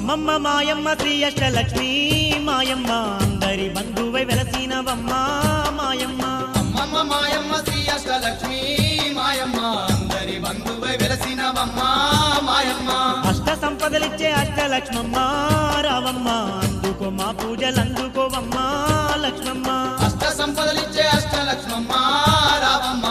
అమ్మమ్మ మాయమ్మ శ్రీ అష్టలక్ష్మి మాయమ్మ. అందరి బంధువై వెలసినవమ్మ మాయమ్మ. అమ్మమ్మ మాయమ్మ శ్రీ అష్టలక్ష్మి మాయమ్మ. అందరి బంధువై వెలసినవమ్మ మాయమ్మ. అష్ట సంపదలిచ్చే అష్టలక్ష్మమ్మ రావమ్మ. అందుకో మా పూజలు అందుకోవమ్మ లక్ష్మమ్మ. అష్ట సంపదలిచ్చే అష్టలక్ష్మమ్మ రావమ్మ.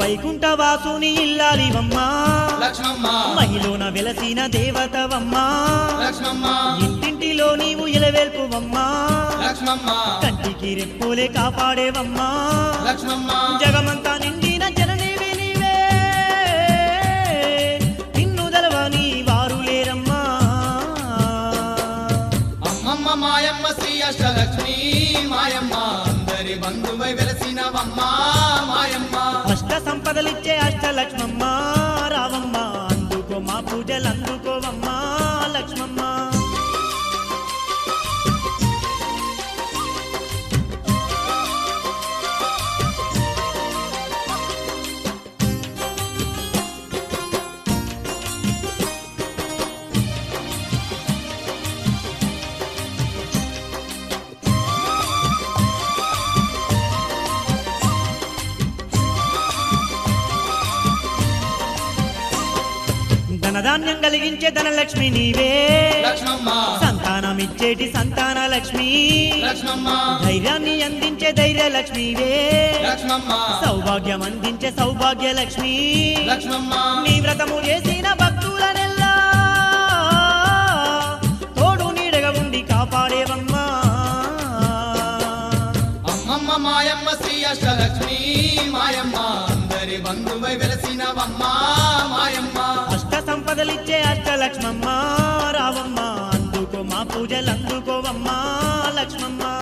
వైకుంఠ వాసుని ఇల్లాలివమ్మ లక్ష్మమ్మ. మహిళన వెలసిన దేవతవమ్మ. లక్ష్మమ్మ. ఇంటింటిలో నీవు ఇలవేల్పువమ్మా కంటికి రెప్పులే కాపాడేవమ్మా. లక్ష్మమ్మ. జగమంతా నిండిన జననీవి నీవే. నిన్ను దలవని వారు లేరమ్మా. అమ్మమ్మ మాయమ్మ శ్రీ అష్టలక్ష్మి మాయమ్మ. అందరి బంధువై వెలసినవమ్మ మాయమ్మ. సంపదలిచ్చే ధనధాన్యం కలిగించే ధనలక్ష్మి నీవే. సంతానమిచ్చేటి సంతాన లక్ష్మి. ధైర్యాన్ని అందించే ధైర్య లక్ష్మివే. సౌభాగ్యం అందించే సౌభాగ్య లక్ష్మి. నీ వ్రతము చేసిన భక్తులనెల్లా. తోడు నీడగా ఉండి కాపాడేవమ్మా. అమ్మమ్మ మాయమ్మ శ్రీ అష్టలక్ష్మి. మాయమ్మ అందరి బంధువై వెలసినవమ్మ. మాయమ్మ. సంపదలిచ్చే అష్టలక్ష్మమ్మ రావమ్మ. అందుకో మా పూజలు అందుకోవమ్మా లక్ష్మమ్మ.